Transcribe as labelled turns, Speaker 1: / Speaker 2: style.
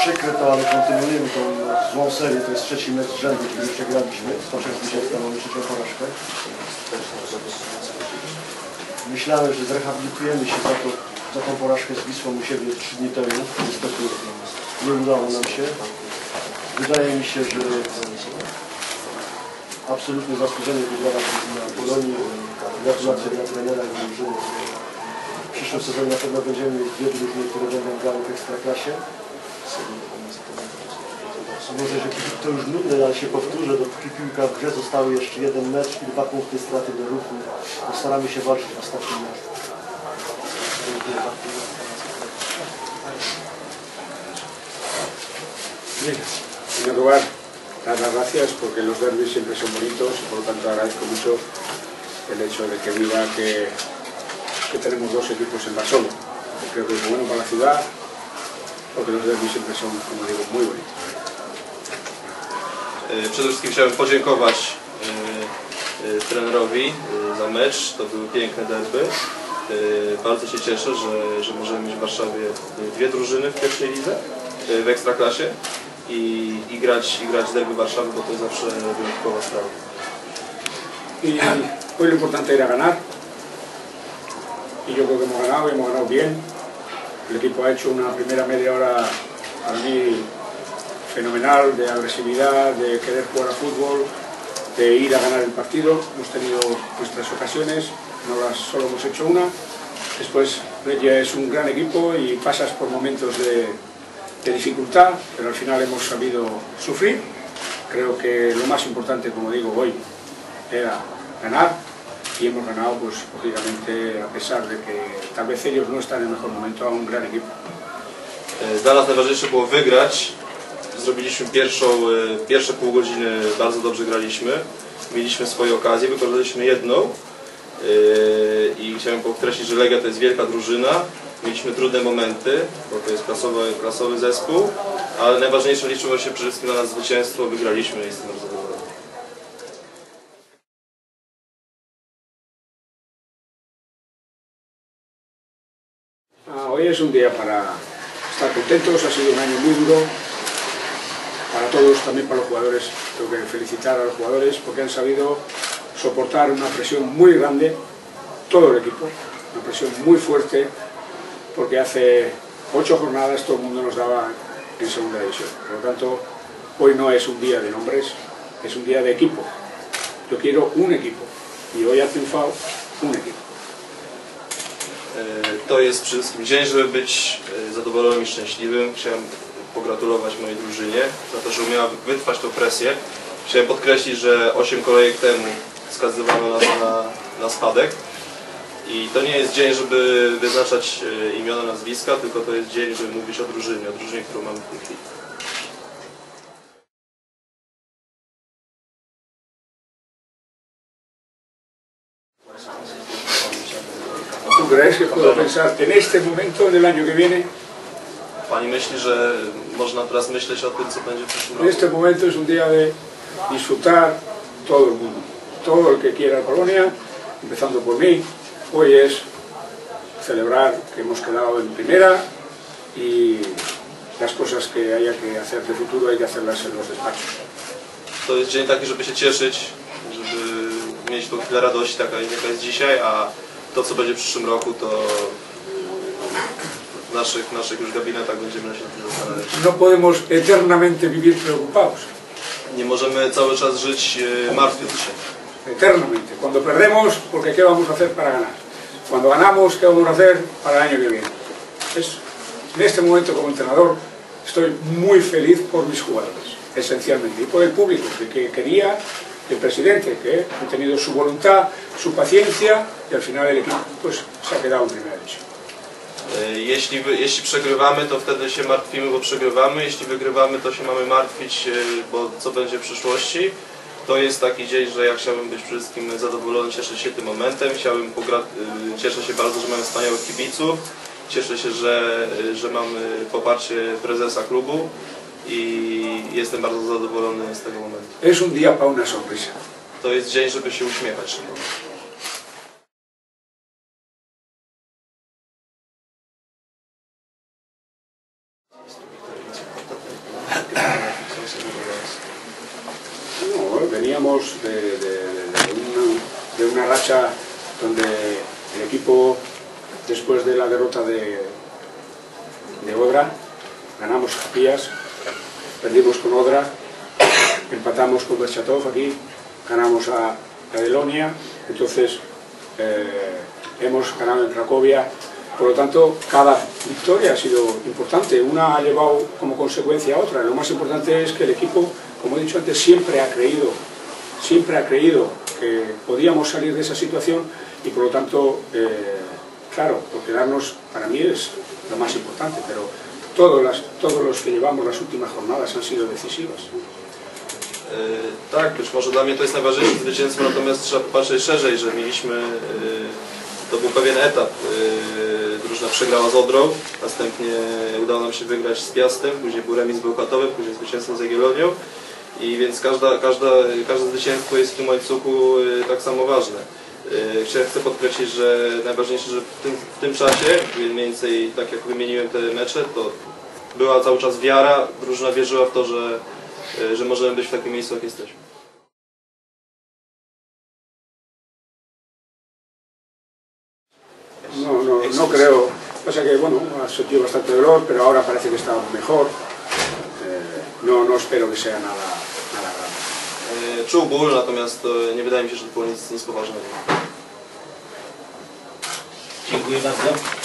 Speaker 1: Przykre to, ale kontynuujemy tą złą serię. To jest trzeci mecz z rzędu, który przegraliśmy. Z Toczek Zbysiewska mamy trzecią porażkę. Myślałem, że zrehabilitujemy się za, to, za tą porażkę z Wisłą u siebie trzy dni temu. Niestety nie udało nam się. Wydaje mi się, że absolutnie zasłużenie wygrana na Polonii. Gratulacje dla trenera i drużyny. W przyszłym sezonie na pewno będziemy mieć dwie drużyny, które będą grały w Ekstraklasie. Może, że to już nudne, ale się powtórzę, dopóki piłka w grze zostały jeszcze jeden mecz i dwa punkty straty do ruchu, postaramy się walczyć w ostatnim meczu.
Speaker 2: Primer lugar, dar las gracias porque los derbis siempre son bonitos y por lo tanto agradezco mucho el hecho de que diga que, que tenemos dos equipos en Basolo. Creo que es bueno para la ciudad porque los derbis siempre son, como digo, muy bonitos.
Speaker 3: E, Przede wszystkim chciałem podziękować e, e, trenerowi za mecz. To były piękne derby. Bardzo się cieszę, że, że możemy mieć w Warszawie dwie drużyny w pierwszej lidze, w Ekstraklasie i, i, grać, i grać derby Warszawy, bo to jest zawsze wyjątkowa sprawa.
Speaker 2: Y hoy lo importante era ganar. Y yo creo que hemos ganado hemos ganado bien. El equipo ha hecho una primera media hora para mí fenomenal de agresividad, de querer jugar a fútbol, de ir a ganar el partido. Hemos tenido nuestras ocasiones, no las solo hemos hecho una. Después Regia es un gran equipo y pasas por momentos de, de dificultad, pero al final hemos sabido sufrir. Creo que lo más importante, como digo hoy, era ganar y hemos ganado, pues lógicamente, a pesar de que tal vez ellos no están en el mejor momento, a un gran equipo.
Speaker 3: E, Dla nas najważniejsze było wygrać. Zrobiliśmy pierwszą, e, pierwsze pół godziny, bardzo dobrze graliśmy. Mieliśmy swoje okazje, wykorzystaliśmy jedną. E, I chciałem podkreślić, że Legia to jest wielka drużyna. Mieliśmy trudne momenty, bo to jest klasowy, klasowy zespół, ale najważniejsze liczyło się przede wszystkim dla nas zwycięstwo. Wygraliśmy i jestem bardzo zadowolony.
Speaker 2: Hoy es un día para estar contentos, ha sido un año muy duro para todos, también para los jugadores. Tengo que felicitar a los jugadores porque han sabido soportar una presión muy grande, todo el equipo, una presión muy fuerte, porque hace ocho jornadas todo el mundo nos daba en segunda división. Por lo tanto, hoy no es un día de nombres, es un día de equipo. Yo quiero un equipo y hoy ha triunfado un equipo.
Speaker 3: E, To jest przede wszystkim dzień, żeby być e, zadowolonym i szczęśliwym. Chciałem pogratulować mojej drużynie za to, że umiała wytrwać tą presję. Chciałem podkreślić, że 8 kolejek temu wskazywano nas na, na spadek. I to nie jest dzień, żeby wyznaczać e, imiona, nazwiska, tylko to jest dzień, żeby mówić o drużynie, o drużynie, którą mamy w tej chwili.
Speaker 2: ¿Tú crees que puedo pensar en este momento del año que viene?
Speaker 3: Pani myśli, że można teraz myśleć o tym, co będzie w przyszłym
Speaker 2: En
Speaker 3: roku?
Speaker 2: este momento es un día de disfrutar todo el mundo, todo el que quiera Colonia, empezando por mí. Hoy es celebrar que hemos quedado en primera y las cosas que haya que hacer de futuro hay que hacerlas en los despachos.
Speaker 3: To jest dzień taki, żeby się cieszyć, żeby mieć tą chwilę radości, taka jaka jest dzisiaj, a to, co będzie w przyszłym roku, to w naszych, naszych już gabinetach będziemy się tym zastanawiać.
Speaker 2: No podemos eternamente vivir preocupados,
Speaker 3: Nie możemy cały czas żyć e, martwiąc się.
Speaker 2: Eternamente. Cuando perdemos, porque ¿qué vamos a hacer para ganar? Cuando ganamos, ¿qué vamos a hacer para el año que viene? Es- en este momento como entrenador estoy muy feliz por mis jugadores, esencialmente, y por el público que, que quería, el presidente que ha tenido su voluntad, su paciencia y al final el equipo pues se ha quedado en primera división.
Speaker 3: E, Jeśli, jeśli przegrywamy, to wtedy się martwimy, bo przegrywamy. Jeśli wygrywamy, to się mamy martwić, e, bo co będzie w przyszłości. To jest taki dzień, że ja chciałbym być przede wszystkim zadowolony, cieszyć się tym momentem. Chciałbym e, cieszę się bardzo, że mamy wspaniałych kibiców. Cieszę się, że, e, że mamy poparcie prezesa klubu i jestem bardzo zadowolony z tego momentu.
Speaker 2: Es un día para una sonrisa.
Speaker 3: to jest dzień, żeby się uśmiechać.
Speaker 2: Veníamos de, una, racha donde el equipo, después de la derrota de, de Odra, ganamos a Pías, perdimos con Odra, empatamos con Berchatov aquí, ganamos a, a Elonia, entonces eh, hemos ganado en Cracovia. Por lo tanto, cada victoria ha sido importante. Una ha llevado como consecuencia a otra. Lo más importante es que el equipo, como he dicho antes, siempre ha creído, siempre ha creído que podíamos salir de esa situación y por lo tanto, eh, claro, por quedarnos para mí es lo más importante, pero todos, las, todos los que llevamos las últimas jornadas han sido decisivas.
Speaker 3: E, Tak, być może dla mnie to jest najważniejsze zwycięstwo, natomiast trzeba popatrzeć szerzej, że mieliśmy, e, to był pewien etap. Drużyna przegrała z Odrą, następnie udało nam się wygrać z Piastem, później był remis z Bełchatowy, później zwycięstwo z Jagiellonią i więc każda, każda, każde zwycięstwo jest w tym łańcuchu e, tak samo ważne. E, Chcę podkreślić, że najważniejsze, że w tym, w tym czasie, mniej więcej tak jak wymieniłem te mecze, to była cały czas wiara, drużyna wierzyła w to, że, e, że możemy być w takim miejscu, jak jesteśmy.
Speaker 2: No, no, creo. Pasa que, bueno, ha sentido bastante dolor, pero ahora parece que está mejor. Eh, no, no espero que sea nada, nada grave.
Speaker 3: E, Czuł ból, natomiast e, nie wydaje mi się, że to było nic, nic poważnego.
Speaker 4: Dziękuję bardzo.